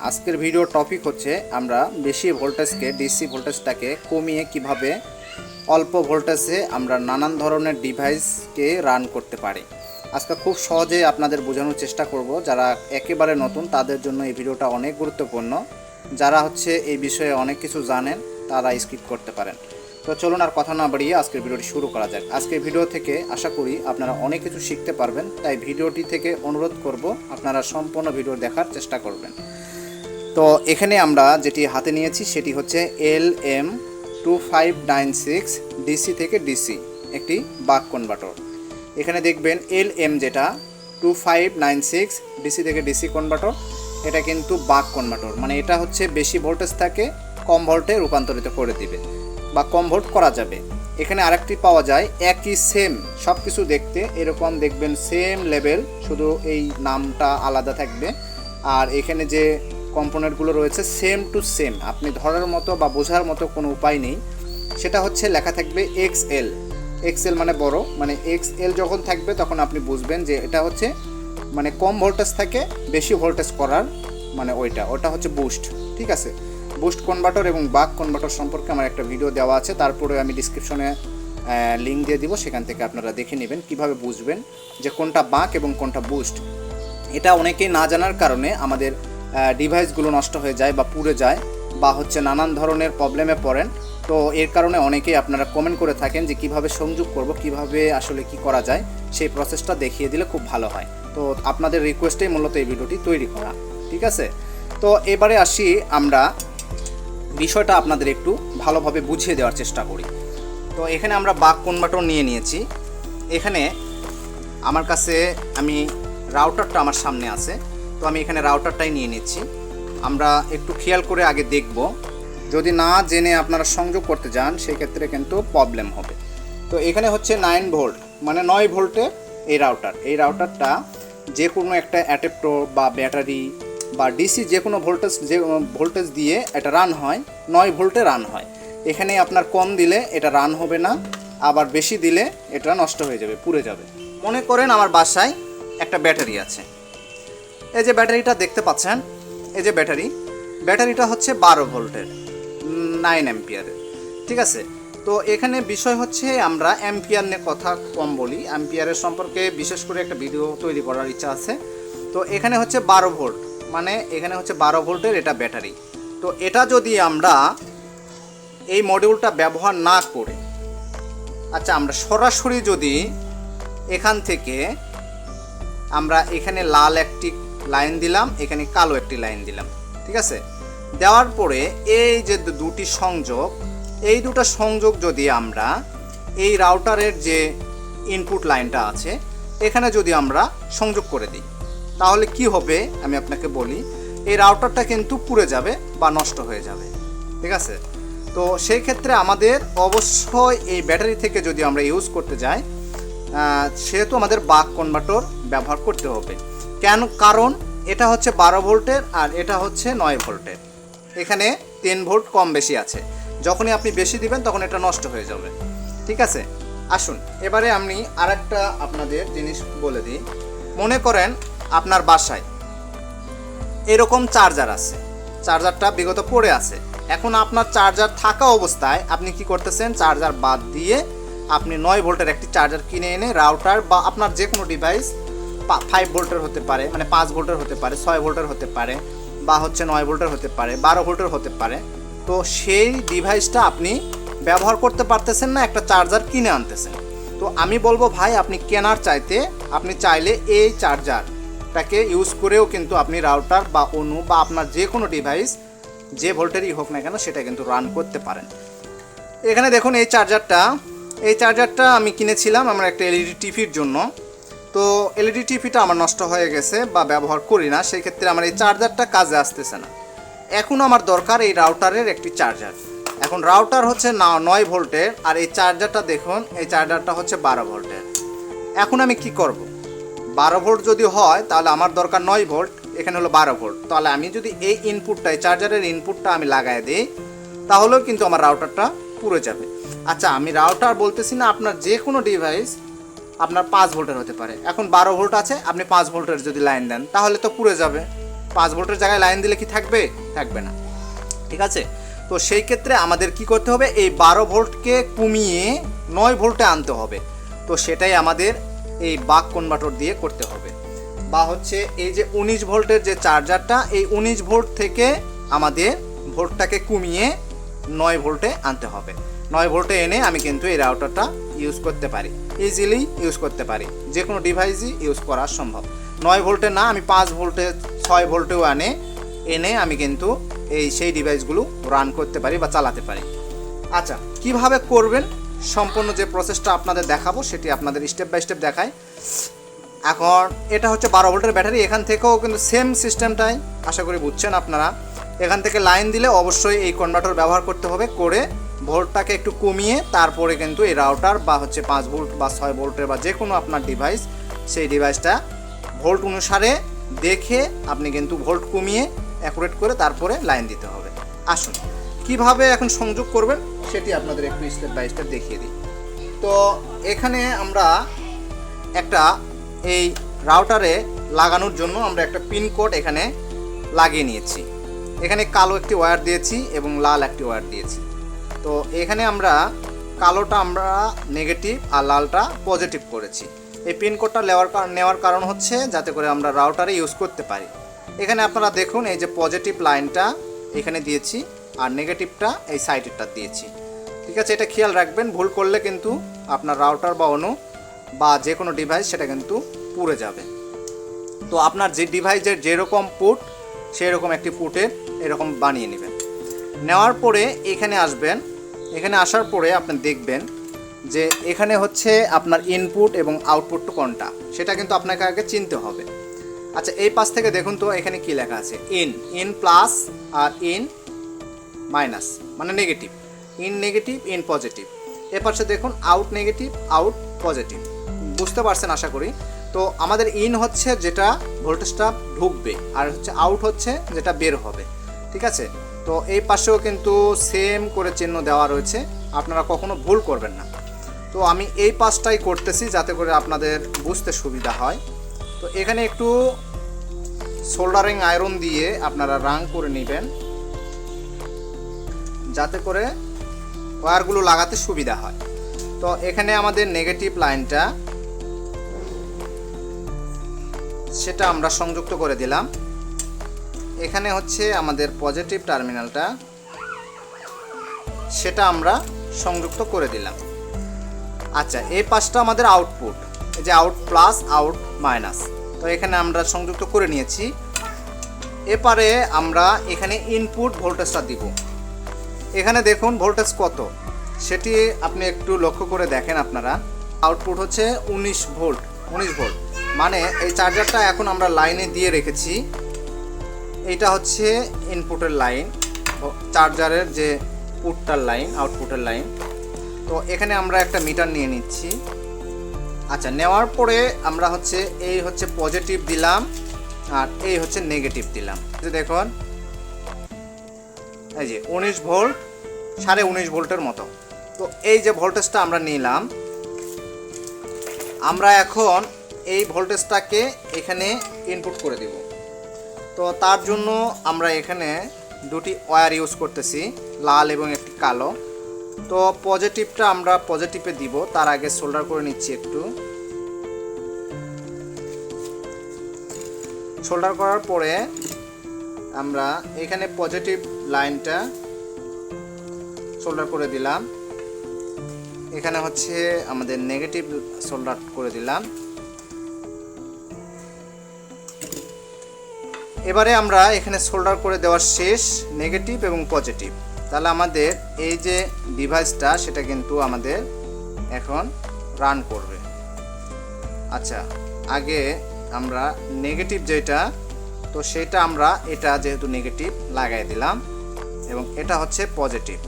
আজকের video topic হচ্ছে আমরা বেশি ভোল্টেজকে ডিসি ভোল্টেজটাকে কমিয়ে কীভাবে অল্প ভোল্টেজে আমরা নানান ধরনের ডিভাইসকে রান করতে পারি। আজকে খুব সহজেই আপনাদের বোঝানোর চেষ্টা করব যারা একেবারে নতুন, তাদের জন্য এই ভিডিওটা অনেক গুরুত্বপূর্ণ। যারা হচ্ছে এই বিষয়ে অনেক কিছু জানেন, তারা স্কিপ করতে পারেন। তো চলুন আর কথা না বাড়িয়ে আজকের ভিডিওটি শুরু করা যাক। আজকের ভিডিও থেকে আশা করি আপনারা অনেক কিছু শিখতে পারবেন, তাই ভিডিওটি থেকে অনুরোধ করব আপনারা সম্পূর্ণ ভিডিও দেখার চেষ্টা করবেন। তো এখানে আমরা যেটি হাতে নিয়েছি সেটি হচ্ছে L M two five nine six DC থেকে ডিসি, একটি বাক কনভার্টর এখানে দেখবেন এল এম যেটা, two five nine six DC থেকে ডিসি কনভার্টর এটা কিন্তু বাক কনভার্টর মানে এটা হচ্ছে বেশি ভোল্টেজ থাকে, কম ভোল্টে রূপান্তরিত করে দিবে বা কম ভোল্ট করা যাবে। এখানে আরেকটি পাওয়া যায়, একই সেম সব কিছু দেখতে এরকম দেখবেন সেম লেভেল শুধু এই নামটা আলাদা থাকবে। আর এখানে যে কম্পোনেন্টগুলো রয়েছে সেম টু সেম আপনি ধরার মতো বা বোঝার মতো কোনো উপায় নেই। সেটা হচ্ছে লেখা থাকবে এক্স এল এক্স এল মানে বড় মানে এক্স এল যখন থাকবে তখন আপনি বুঝবেন যে এটা হচ্ছে মানে কম ভোল্টেজ থাকে, বেশি ভোল্টেজ করার মানে ওইটা, ওটা হচ্ছে বুস্ট ঠিক আছে? বুস্ট কনভার্টর এবং বাক কনভার্টর সম্পর্কে আমার একটা ভিডিও দেওয়া আছে, তারপরে আমি ডিসক্রিপশনে লিঙ্ক দিয়ে দিব, সেখান থেকে আপনারা দেখে নেবেন, কীভাবে বুঝবেন যে কোনটা বাক এবং কোনটা বুস্ট এটা অনেকেই না জানার কারণে আমাদের ডিভাইসগুলো নষ্ট হয়ে যায় বা পুড়ে যায় বা হচ্ছে নানান ধরনের প্রবলেমে পড়েন, তো এর কারণে অনেকেই আপনারা কমেন্ট করে থাকেন যে কীভাবে সংযোগ করব, কীভাবে আসলে কি করা যায়, সেই প্রসেসটা দেখিয়ে দিলে খুব ভালো হয়। তো আপনাদের রিকোয়েস্টেই মূলত এই ভিডিওটি তৈরি করা, ঠিক আছে? তো এবারে আসি আমরা বিষয়টা আপনাদের একটু ভালোভাবে বুঝিয়ে দেওয়ার চেষ্টা করি। তো এখানে আমরা বাক কনভার্টর নিয়ে নিয়েছি। এখানে আমার কাছে, আমি রাউটারটা আমার সামনে আছে। তো আমি এখানে রাউটারটাই নিয়ে নিচ্ছি। আমরা একটু খেয়াল করে আগে দেখব। যদি না জেনে আপনারা সংযোগ করতে যান, সেক্ষেত্রে কিন্তু প্রবলেম হবে। তো এখানে হচ্ছে নাইন ভোল্ট মানে নয় ভোল্টে এই রাউটার এই রাউটারটা যে কোনো একটা অ্যাডাপ্টর বা ব্যাটারি বা ডিসি যে কোনো ভোল্টেজ যে ভোল্টেজ দিয়ে এটা রান হয়, নয় ভোল্টে রান হয়। এখানে আপনার কম দিলে এটা রান হবে না, আবার বেশি দিলে এটা নষ্ট হয়ে যাবে, পুড়ে যাবে। মনে করেন আমার বাসায় একটা ব্যাটারি আছে। এই যে ব্যাটারিটা দেখতে পাচ্ছেন, এই যে ব্যাটারি, ব্যাটারিটা হচ্ছে বারো ভোল্টের নাইন অ্যাম্পিয়ারের ঠিক আছে? তো এখানে বিষয় হচ্ছে আমরা অ্যাম্পিয়ার নিয়ে কথা কম বলি। অ্যাম্পিয়ারের সম্পর্কে বিশেষ করে একটা ভিডিও তৈরি করার ইচ্ছা আছে। তো এখানে হচ্ছে বারো ভোল্ট মানে এখানে হচ্ছে বারো ভোল্টের এটা ব্যাটারি। তো এটা যদি আমরা এই মডিউলটা ব্যবহার না করে আচ্ছা আমরা সরাসরি যদি এখান থেকে আমরা এখানে লাল একটি লাইন দিলাম, এখানে কালো একটি লাইন দিলাম, ঠিক আছে? দেওয়ার পরে এই যে দুটি সংযোগ, এই দুটো সংযোগ যদি আমরা এই রাউটারের যে ইনপুট লাইনটা আছে, এখানে যদি আমরা সংযোগ করে দিই, তাহলে কি হবে? আমি আপনাকে বলি, এই রাউটারটা কিন্তু পুড়ে যাবে বা নষ্ট হয়ে যাবে, ঠিক আছে? তো সেই ক্ষেত্রে আমাদের অবশ্যই এই ব্যাটারি থেকে যদি আমরা ইউজ করতে যাই সেহেতু আমাদের বাক কনভার্টর ব্যবহার করতে হবে। কেন? কারণ এটা হচ্ছে বারো ভোল্টের আর এটা হচ্ছে নয় ভোল্টের। এখানে তিন ভোল্ট কম বেশি আছে। যখনই আপনি বেশি দিবেন, তখন এটা নষ্ট হয়ে যাবে। ঠিক আছে? আসুন, এবারে আমি আরেকটা আপনাদের জিনিস বলে দিই। মনে করেন আপনার বাসায় এরকম চার্জার আছে। চার্জারটা বিগত পড়ে আছে। এখন আপনার চার্জার থাকা অবস্থায় আপনি কি করতেছেন? চার্জার বাদ দিয়ে আপনি নয় ভোল্টের একটি চার্জার কিনে এনে রাউটার বা আপনার যে কোনো ডিভাইস ফাইভ ভোল্টের হতে পারে মানে পাঁচ ভোল্টের হতে পারে, ছয় ভোল্টের হতে পারে, বা হচ্ছে নয় ভোল্টের হতে পারে, বারো ভোল্টের হতে পারে। তো সেই ডিভাইসটা আপনি ব্যবহার করতে পারতেছেন না, একটা চার্জার কিনে আনতেছেন। তো আমি বলব ভাই, আপনি কেনার চাইতে আপনি চাইলে এই চার্জারটাকে ইউজ করেও কিন্তু আপনি রাউটার বা অনু বা আপনার যে কোনো ডিভাইস যে ভোল্টেরই হোক না কেন, সেটা কিন্তু রান করতে পারেন। এখানে দেখুন এই চার্জারটা এই চার্জারটা আমি কিনেছিলাম আমার একটা এলইডি টিভির জন্য। তো এলইডি টিভিটা আমার নষ্ট হয়ে গেছে বা ব্যবহার করি না সেই ক্ষেত্রে আমার এই চার্জারটা কাজে আসতেছে না। এখন আমার দরকার এই রাউটারের একটি চার্জার এখন রাউটার হচ্ছে না, নয় ভোল্টের, আর এই চার্জারটা দেখুন, এই চার্জারটা হচ্ছে বারো ভোল্টের। এখন আমি কি করব? বারো ভোল্ট যদি হয়, তাহলে আমার দরকার নয় ভোল্ট, এখানে হলো বারো ভোল্ট। তাহলে আমি যদি এই ইনপুটটা এই চার্জারের ইনপুটটা আমি লাগাই দিই, তাহলেও কিন্তু আমার রাউটারটা পুরো যাবে। আচ্ছা আমি রাউটার বলতেছি না আপনার যে কোনো ডিভাইস আপনার পাঁচ ভোল্টের হতে পারে। এখন বারো ভোল্ট আছে, আপনি পাঁচ ভোল্টের যদি লাইন দেন, তাহলে তো পুড়ে যাবে। পাঁচ ভোল্টের জায়গায় লাইন দিলে কি থাকবে? থাকবে না। ঠিক আছে? তো সেই ক্ষেত্রে আমাদের কি করতে হবে? এই বারো ভোল্টকে কমিয়ে নয় ভোল্টে আনতে হবে। তো সেটাই আমাদের এই বাক কনভার্টর দিয়ে করতে হবে। বা হচ্ছে এই যে উনিশ ভোল্টের যে চার্জারটা, এই উনিশ ভোল্ট থেকে আমাদের ভোল্টটাকে কমিয়ে নয় ভোল্টে আনতে হবে। নয় ভোল্টে এনে আমি কিন্তু এই রাউটারটা ইউজ করতে পারি। ইজিলি ইউজ করতে পারি। যে কোনো ডিভাইসই ইউজ করা সম্ভব। নয় ভোল্টে না, আমি পাঁচ ভোল্টে, ছয় ভোল্টেও আনে এনে আমি কিন্তু এই সেই ডিভাইসগুলো রান করতে পারি বা চালাতে পারি। আচ্ছা কীভাবে করবেন? সম্পূর্ণ যে প্রসেসটা আপনাদের দেখাবো, সেটি আপনাদের স্টেপ বাই স্টেপ দেখায়। এখন, এটা হচ্ছে বারো ভোল্টের ব্যাটারি। এখান থেকেও কিন্তু সেম সিস্টেমটাই আশা করি বুঝছেন আপনারা। এখান থেকে লাইন দিলে অবশ্যই এই কনভার্টার ব্যবহার করতে হবে। করে ভোল্টটাকে একটু কমিয়ে তারপরে কিন্তু এই রাউটার বা হচ্ছে পাঁচ ভোল্ট বা ছয় ভোল্টের বা যে কোনো আপনার ডিভাইস সেই ডিভাইসটা ভোল্ট অনুসারে দেখে আপনি কিন্তু ভোল্ট কমিয়ে অ্যাকুরেট করে তারপরে লাইন দিতে হবে। আসুন, কীভাবে এখন সংযোগ করবেন সেটি আপনাদের একটু স্টেপ বাই স্টেপ দেখিয়ে দিই। তো এখানে আমরা একটা এই রাউটারে লাগানোর জন্য আমরা একটা পিন কোড এখানে লাগিয়ে নিয়েছি। এখানে কালো একটি ওয়্যার দিয়েছি এবং লাল একটি ওয়্যার দিয়েছি। তো এখানে আমরা কালোটা আমরা নেগেটিভ আর লালটা পজিটিভ করেছি। এই পিন কোডটা নেওয়ার নেওয়ার কারণ হচ্ছে যাতে করে আমরা রাউটারে ইউজ করতে পারি। এখানে আপনারা দেখুন এই যে পজিটিভ লাইনটা এখানে দিয়েছি আর নেগেটিভটা এই সাইডেরটা দিয়েছি। ঠিক আছে, এটা খেয়াল রাখবেন, ভুল করলে কিন্তু আপনার রাউটার বা অনু বা যে কোনো ডিভাইস সেটা কিন্তু পুড়ে যাবে। তো আপনার যে ডিভাইসের যেরকম পুট সেই রকম একটি পুটের এরকম বানিয়ে নেবেন। নেওয়ার পরে এখানে আসবেন এখানে আসার পরে আপনি দেখবেন যে এখানে হচ্ছে আপনার ইনপুট এবং আউটপুট কোনটা, সেটা কিন্তু আপনাকে আগে চিনতে হবে। আচ্ছা এই পাশ থেকে দেখুন তো এখানে কি লেখা আছে? ইন ইন প্লাস আর ইন মাইনাস মানে negative in negative in positive এ পাশে দেখুন আউট নেগেটিভ আউট পজিটিভ বুঝতে পারছেন আশা করি? তো আমাদের ইন হচ্ছে যেটা ভোল্টেজটা ঢুকবে, আর হচ্ছে আউট হচ্ছে যেটা বের হবে। ঠিক আছে? তো এই পাশেও কিন্তু সেম করে চিহ্ন দেওয়া রয়েছে। আপনারা কখনো ভুল করবেন না। তো আমি এই পাশটাই করতেছি যাতে করে আপনাদের বুঝতে সুবিধা হয়। তো এখানে একটু সোল্ডারিং আয়রন দিয়ে আপনারা রাং করে নেবেন। যাতে করে ওয়্যারগুলো লাগাতে সুবিধা হয়। তো এখানে আমাদের নেগেটিভ লাইনটা সেটা আমরা সংযুক্ত করে দিলাম। এখানে হচ্ছে আমাদের পজিটিভ টার্মিনালটা। সেটা আমরা সংযুক্ত করে দিলাম। আচ্ছা এই পাশটা আমাদের আউটপুট। এই যে আউট প্লাস, আউট মাইনাস। তো এখানে আমরা সংযুক্ত করে নিয়েছি। এপারে আমরা এখানে ইনপুট ভোল্টেজটা দিব। এখানে দেখুন ভোল্টেজ কত। সেটি আপনি একটু লক্ষ্য করে দেখেন আপনারা। আউটপুট হচ্ছে উনিশ ভোল্ট উনিশ ভোল্ট। মানে এই চার্জারটা এখন আমরা লাইনে দিয়ে রেখেছি। এইটা হচ্ছে ইনপুটের লাইন চার্জারের যে পুটটার লাইন আউটপুটের লাইন তো এখানে আমরা একটা মিটার নিয়ে নিচ্ছি। আচ্ছা নেওয়ার পরে আমরা হচ্ছে এই হচ্ছে পজিটিভ দিলাম, আর এই হচ্ছে নেগেটিভ দিলাম। দেখুন, এই যে উনিশ ভোল্ট সাড়ে উনিশ ভোল্টের মতো। তো এই যে ভোল্টেজটা আমরা নিলাম, আমরা এখন এই ভোল্টেজটাকে এখানে ইনপুট করে দিব। তো তার জন্য আমরা এখানে দুটি ওয়্যার ইউজ করতেছি, লাল এবং একটি কালো। তো পজিটিভটা আমরা পজিটিভে দিব, তার আগে সোল্ডার করে নিচ্ছি একটু। সোল্ডার করার পরে আমরা এখানে পজিটিভ লাইনটা সোল্ডার করে দিলাম। এখানে হচ্ছে আমাদের নেগেটিভ সোল্ডার করে দিলাম। এবারে আমরা এখানে সোল্ডার করে দেওয়ার শেষ নেগেটিভ এবং পজিটিভ তাহলে আমাদের এই যে ডিভাইসটা সেটা কিন্তু আমাদের এখন রান করবে। আচ্ছা আগে আমরা নেগেটিভ যেটা, তো সেটা আমরা এটা যেহেতু নেগেটিভ লাগাই দিলাম, এবং এটা হচ্ছে পজিটিভ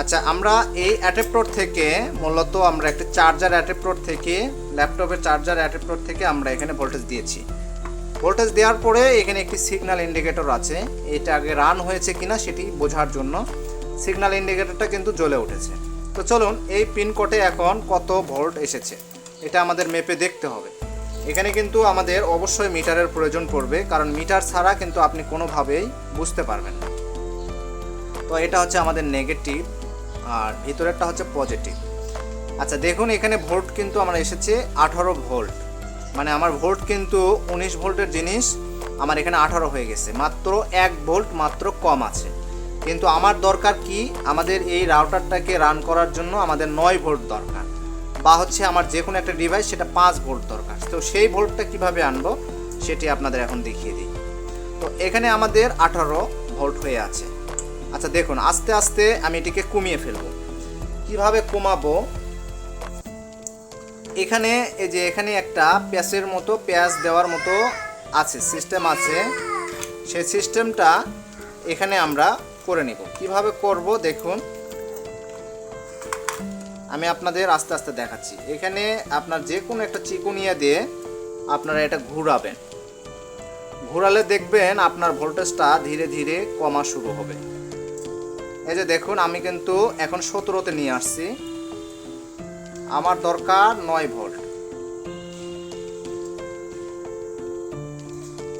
আচ্ছা আমরা এই অ্যাডাপ্টর থেকে মূলত আমরা একটা চার্জার অ্যাডাপ্টর থেকে ল্যাপটপের চার্জার অ্যাডাপ্টর থেকে আমরা এখানে ভোল্টেজ দিয়েছি। ভোল্টেজ দেওয়ার পরে এখানে একটি সিগন্যাল ইন্ডিকেটর আছে। এটা আগে রান হয়েছে কিনা সেটি বোঝার জন্য। সিগন্যাল ইন্ডিকেটরটা কিন্তু জ্বলে উঠেছে। তো চলুন, এই পিন কোডে এখন কত ভোল্ট এসেছে, এটা আমাদের মেপে দেখতে হবে। এখানে কিন্তু আমাদের অবশ্যই মিটারের প্রয়োজন পড়বে, কারণ মিটার ছাড়া কিন্তু আপনি কোনোভাবেই বুঝতে পারবেন না। তো এটা হচ্ছে আমাদের নেগেটিভ আর ভিতরেরটা হচ্ছে পজিটিভ আচ্ছা দেখুন, এখানে ভোল্ট কিন্তু আমার এসেছে আঠারো ভোল্ট মানে আমার ভোল্ট কিন্তু উনিশ ভোল্টের জিনিস, আমার এখানে আঠারো হয়ে গেছে। মাত্র এক ভোল্ট মাত্র কম আছে। কিন্তু আমার দরকার কি? আমাদের এই রাউটারটাকে রান করার জন্য আমাদের নয় ভোল্ট দরকার। বা হচ্ছে আমার যে কোনো একটা ডিভাইস সেটা পাঁচ ভোল্ট দরকার। তো সেই ভোল্টটা কীভাবে আনব? সেটি আপনাদের এখন দেখিয়ে দিই। তো এখানে আমাদের আঠারো ভোল্ট হয়ে আছে। আচ্ছা দেখুন, আস্তে আস্তে আমি এটিকে কমিয়ে ফেলব। কীভাবে কমাবো? এখানে, এই যে এখানে একটা প্যাচের মতো প্যাচ দেওয়ার মতো আছে সিস্টেম আছে। সেই সিস্টেমটা এখানে আমরা করে নিব। কীভাবে করব দেখুন। আমি আপনাদের আস্তে আস্তে দেখাচ্ছি। এখানে আপনার যে কোনো একটা চিকুনিয়া দিয়ে আপনারা এটা ঘুরাবেন। ঘোরালে দেখবেন আপনার ভোল্টেজটা ধীরে ধীরে কমা শুরু হবে। এই যে দেখুন, আমি কিন্তু এখন সতেরোতে নিয়ে আসছি। আমার দরকার নয় ভোল্ট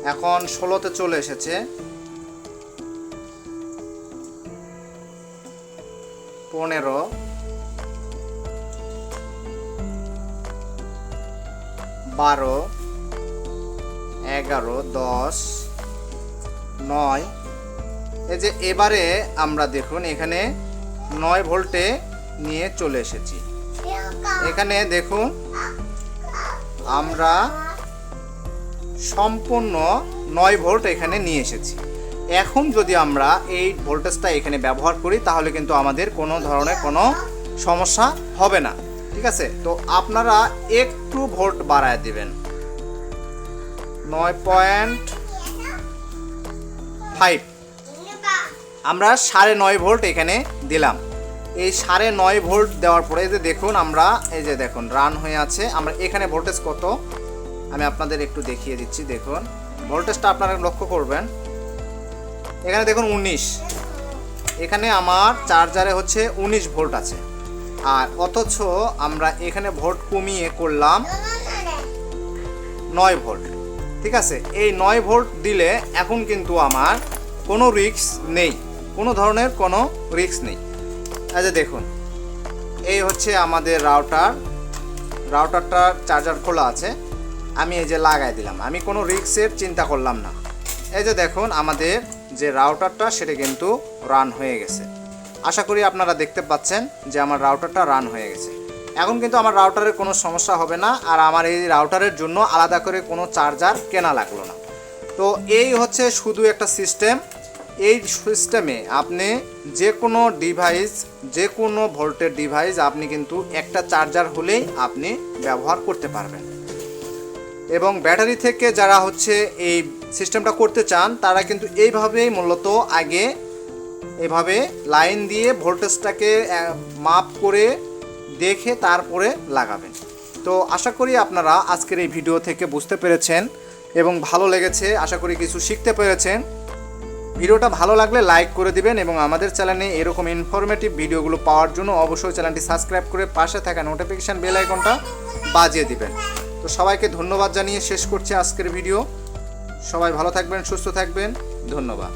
এখন ষোলোতে চলে এসেছে। পনেরো। বারো। এগারো, দশ, নয়। এই যে এবারে আমরা দেখুন এখানে নয় ভোল্টে নিয়ে চলে এসেছি। এখানে দেখুন, আমরা সম্পূর্ণ নয় ভোল্ট এখানে নিয়ে এসেছি। এখন যদি আমরা এই ভোল্টেজটা এখানে ব্যবহার করি, তাহলে কিন্তু আমাদের কোনো ধরনের কোনো সমস্যা হবে না। ঠিক আছে? তো আপনারা একটু ভোল্ট বাড়ায় দিবেন। নয় পয়েন্ট ফাইভ। আমরা সাড়ে নয় ভোল্ট এখানে দিলাম। এই সাড়ে নয় ভোল্ট দেওয়ার পরে যে দেখুন, আমরা এই যে দেখুন রান হয়ে আছে। আমরা এখানে ভোল্টেজ কত? আমি আপনাদের একটু দেখিয়ে দিচ্ছি, দেখুন। ভোল্টেজটা আপনারা লক্ষ্য করবেন। এখানে দেখুন উনিশ। এখানে আমার চার্জারে হচ্ছে উনিশ ভোল্ট আছে। আর অথচ আমরা এখানে ভোল্ট কমিয়ে করলাম নয় ভোল্ট। ঠিক আছে? এই নয় ভোল্ট দিলে এখন কিন্তু আমার কোনো রিস্ক নেই। কোনো ধরনের কোনো রিস্ক নেই। আচ্ছা দেখুন, এই হচ্ছে আমাদের রাউটার রাউটারটার চার্জার খোলা আছে। আমি এই যে লাগাই দিলাম। আমি কোনো রিক্সের চিন্তা করলাম না। এই যে দেখুন, আমাদের যে রাউটারটা সেটা কিন্তু রান হয়ে গেছে। আশা করি আপনারা দেখতে পাচ্ছেন যে আমার রাউটারটা রান হয়ে গেছে। এখন কিন্তু আমার রাউটারের কোনো সমস্যা হবে না, আর আমার এই রাউটারের জন্য আলাদা করে কোনো চার্জার কেনা লাগল না। তো এই হচ্ছে শুধু একটা সিস্টেম এই সিস্টেমে আপনি যে কোনো ডিভাইস যে কোনো ভোল্টের ডিভাইস আপনি কিন্তু একটা চার্জার হলেই আপনি ব্যবহার করতে পারবেন। এবং ব্যাটারি থেকে যারা হচ্ছে এই সিস্টেমটা করতে চান, তারা কিন্তু এইভাবেই মূলত আগে এভাবে লাইন দিয়ে ভোল্টেজটাকে মাপ করে দেখে তারপরে লাগাবেন। তো আশা করি আপনারা আজকের এই ভিডিও থেকে বুঝতে পেরেছেন এবং ভালো লেগেছে। আশা করি কিছু শিখতে পেরেছেন। ভিডিওটা ভালো লাগলে লাইক করে দিবেন এবং আমাদের চ্যানেলে এরকম ইনফরমেটিভ ভিডিওগুলো পাওয়ার জন্য অবশ্যই চ্যানেলটি সাবস্ক্রাইব করে পাশে থাকা নোটিফিকেশান বেল আইকনটা বাজিয়ে দিবেন। তো সবাইকে ধন্যবাদ জানিয়ে শেষ করছি আজকের ভিডিও। সবাই ভালো থাকবেন, সুস্থ থাকবেন। ধন্যবাদ।